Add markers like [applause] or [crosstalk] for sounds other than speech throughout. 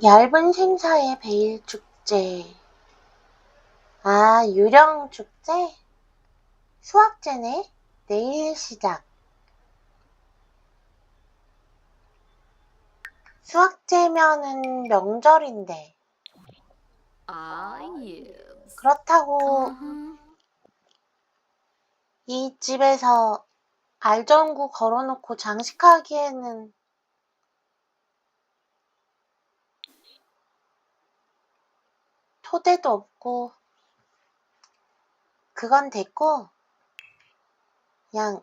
얇은 생사의 베일 축제. 아, 유령 축제? 수학제네? 내일 시작. 수학제면은 명절인데. 아, yes. 그렇다고 아하. 이 집에서 알전구 걸어놓고 장식하기에는 토대도 없고 그건 됐고 그냥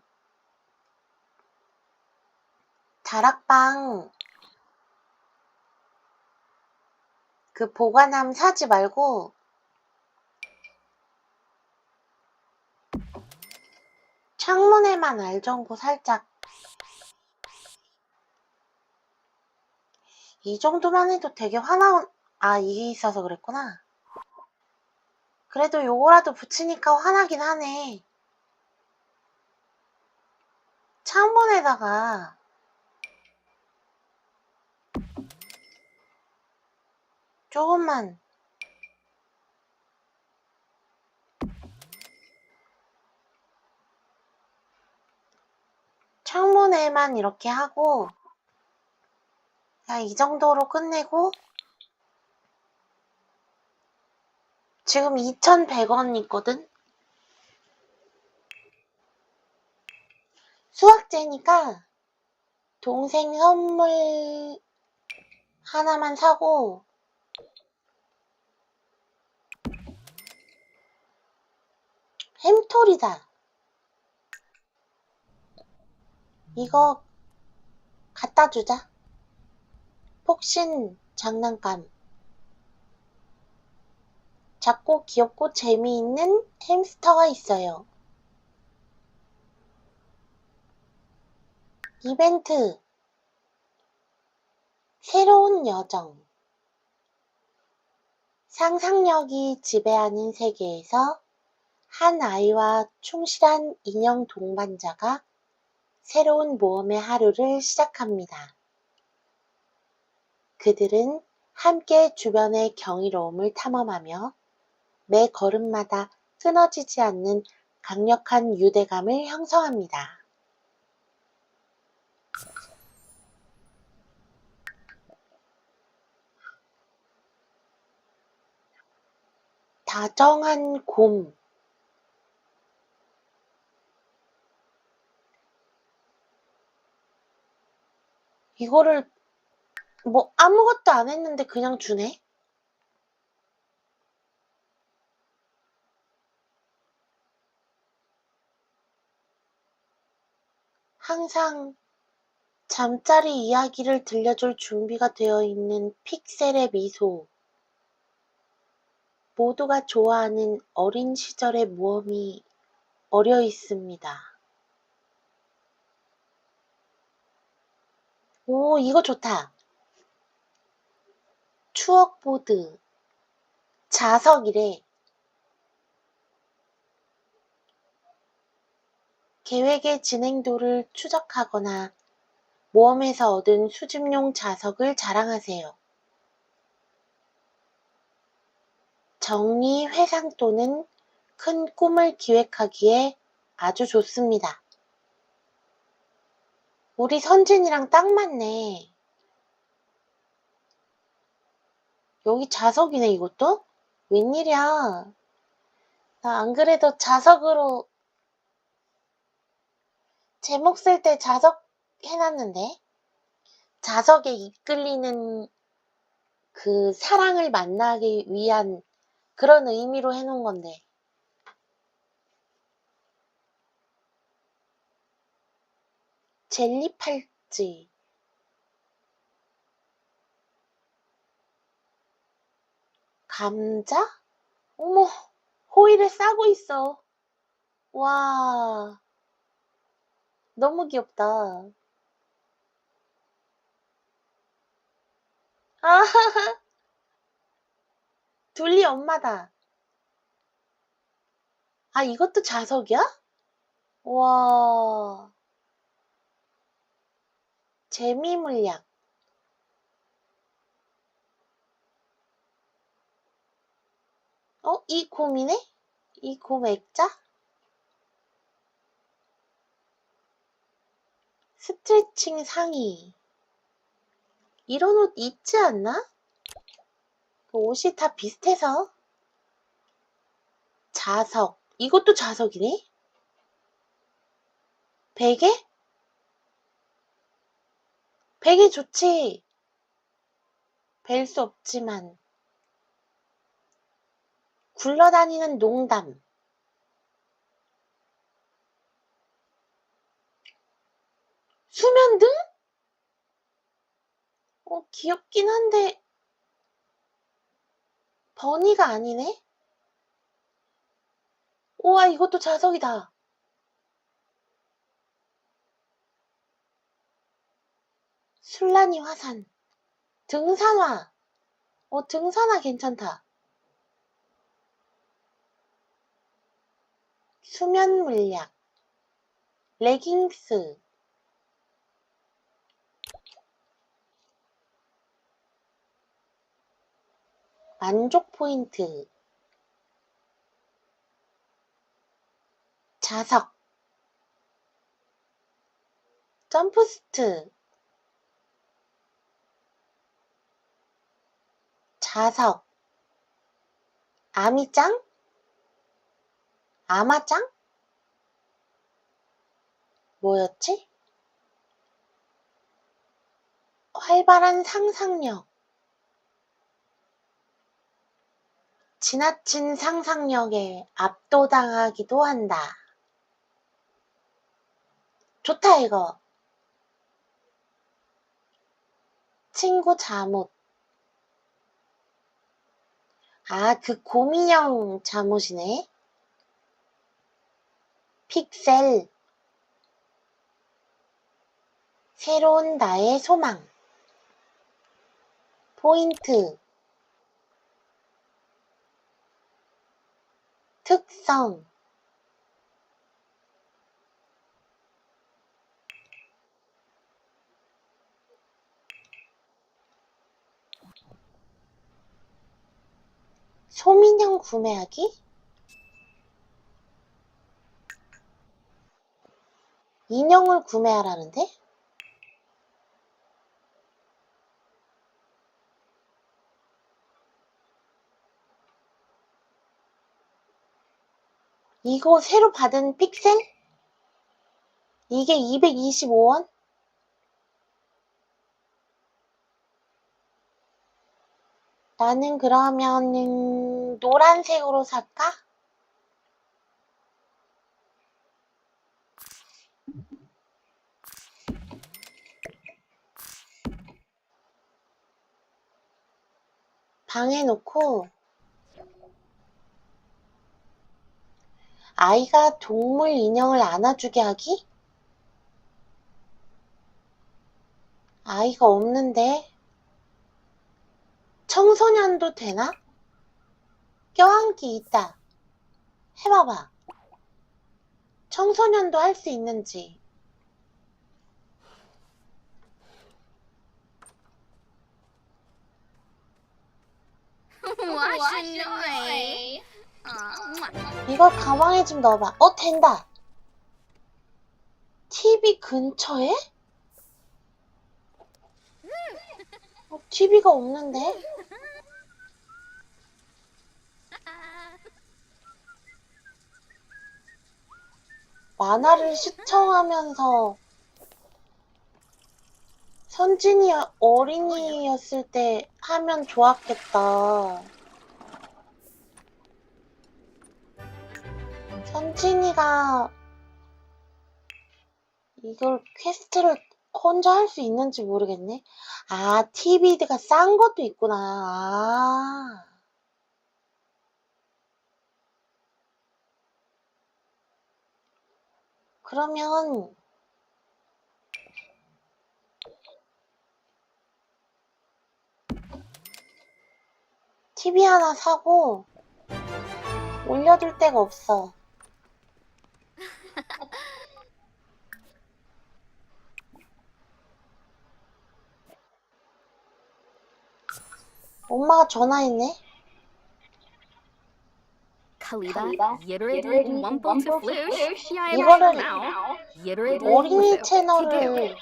다락방 그 보관함 사지 말고 창문에만 알전구 살짝. 이 정도만 해도 되게 화나온 아 이게 있어서 그랬구나 그래도 요거라도 붙이니까 화나긴 하네. 창문에다가 조금만 창문에만 이렇게 하고 야, 이 정도로 끝내고 지금 2,100원 있거든? 수학제니까 동생 선물 하나만 사고 햄토리다. 이거 갖다 주자. 폭신 장난감. 작고 귀엽고 재미있는 햄스터가 있어요. 이벤트. 새로운 여정. 상상력이 지배하는 세계에서 한 아이와 충실한 인형 동반자가 새로운 모험의 하루를 시작합니다. 그들은 함께 주변의 경이로움을 탐험하며 매 걸음마다 끊어지지 않는 강력한 유대감을 형성합니다. 다정한 곰 이거를 뭐 아무것도 안 했는데 그냥 주네? 항상 잠자리 이야기를 들려줄 준비가 되어 있는 픽셀의 미소. 모두가 좋아하는 어린 시절의 모험이 어려 있습니다. 오, 이거 좋다. 추억 보드. 자석이래. 계획의 진행도를 추적하거나 모험에서 얻은 수집용 자석을 자랑하세요. 정리, 회상 또는 큰 꿈을 기획하기에 아주 좋습니다. 우리 선진이랑 딱 맞네. 여기 자석이네, 이것도? 웬일이야. 나 안 그래도 자석으로 제목 쓸 때 자석 해놨는데? 자석에 이끌리는 그 사랑을 만나기 위한 그런 의미로 해놓은 건데. 젤리 팔찌. 감자? 어머, 호일을 싸고 있어. 와, 너무 귀엽다. 아, [laughs] 둘리 엄마다. 아, 이것도 자석이야? 와. 재미 물약. 어? 이 곰이네? 이 곰 액자? 스트레칭 상의. 이런 옷 있지 않나? 그 옷이 다 비슷해서. 자석. 이것도 자석이네? 베개? 베개 좋지. 뵐 수 없지만. 굴러다니는 농담. 수면등? 어, 귀엽긴 한데, 버니가 아니네? 우와, 이것도 자석이다. 술라니 화산. 등산화. 어, 등산화 괜찮다. 수면 물약. 레깅스. 만족 포인트. 자석. 점프스트. 자석. 아미짱? 아마짱? 뭐였지? 활발한 상상력. 지나친 상상력에 압도당하기도 한다. 좋다, 이거. 친구 잠옷. 아, 그 곰인형 잠옷이네. 픽셀. 새로운 나의 소망. 포인트. 특성. 소민형 구매하기? 인형을 구매하라는데? 이거 새로 받은 픽셀? 이게 225원? 나는 그러면은 노란색으로 살까? 방에 놓고 아이가 동물 인형을 안아주게 하기? 아이가 없는데 청소년도 되나? 껴안기 있다. 해봐봐. 청소년도 할 수 있는지. [laughs] 맛있네. 아, 이거 가방에 좀 넣어봐. 어, 된다. TV 근처에? 어, TV가 없는데? 만화를 시청하면서 선진이 어린이였을 때 하면 좋았겠다. 선진이가 이걸 퀘스트를 혼자 할 수 있는지 모르겠네. 아, TV가 싼 것도 있구나. 아. 그러면 TV 하나 사고 올려둘 데가 없어. 엄마가 전화했네. Kaliba, Yitterid, Wumple to Floosh, 이거를 Yitterid, 어린이 채널을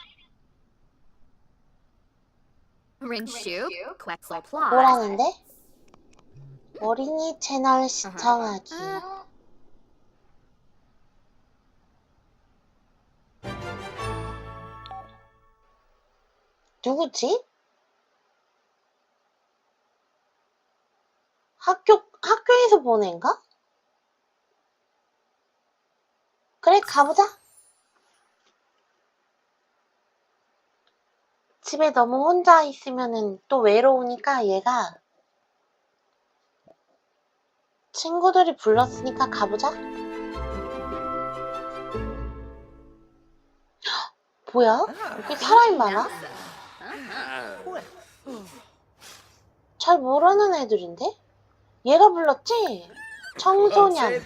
Rinshoop, Quetzal Plot, 뭐라는데? 어린이 채널 시청하기. 누구지? 학교, 학교에서 보낸가? 그래, 가보자. 집에 너무 혼자 있으면은 또 외로우니까 얘가 친구들이 불렀으니까 가보자. 헉, [gasps] 뭐야? 이렇게 사람이 많아? 잘 모르는 애들인데? 얘가 불렀지? 청소년.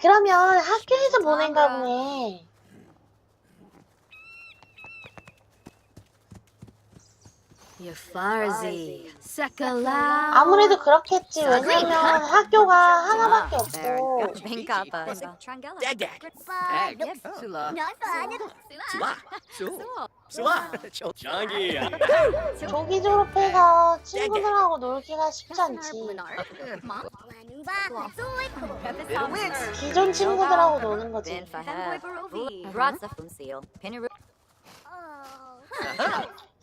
그러면 학교에서 보낸가 보네. Sekala, 아무래도 그렇겠지. 왜냐면 학교가 하나밖에 없고. Sula. Sula. Changi. 조기 졸업해서 친구들하고 놀기가 쉽지 않지. 기존 친구들하고 노는 거지.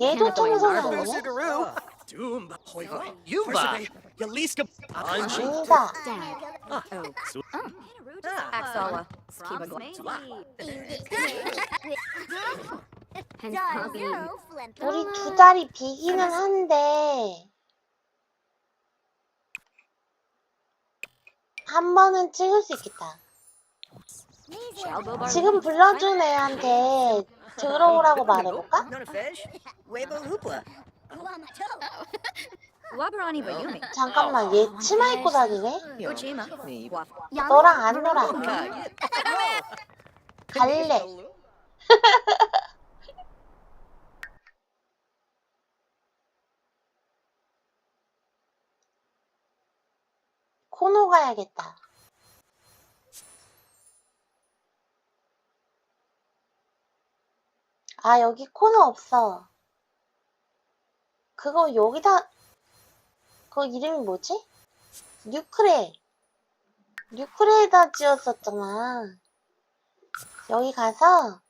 얘도 청소년이네? Sugaru. Doom. Yuba. Yaliska. Anji. 아니다. 우리 두 자리 비기는 한데 한 번은 찍을 수 있겠다. 지금 불러준 애한테 들어오라고 말해볼까? Fish. Wabarani Bayumi, 잠깐만 얘 치마 입고 다니네? Ujima, 너랑 안 놀아. [laughs] 갈래. [laughs] 코노 가야겠다. 아, 여기 코너 없어. 그거 여기다, 그거 이름이 뭐지? 뉴크레. 뉴크레에다 지었었잖아. 여기 가서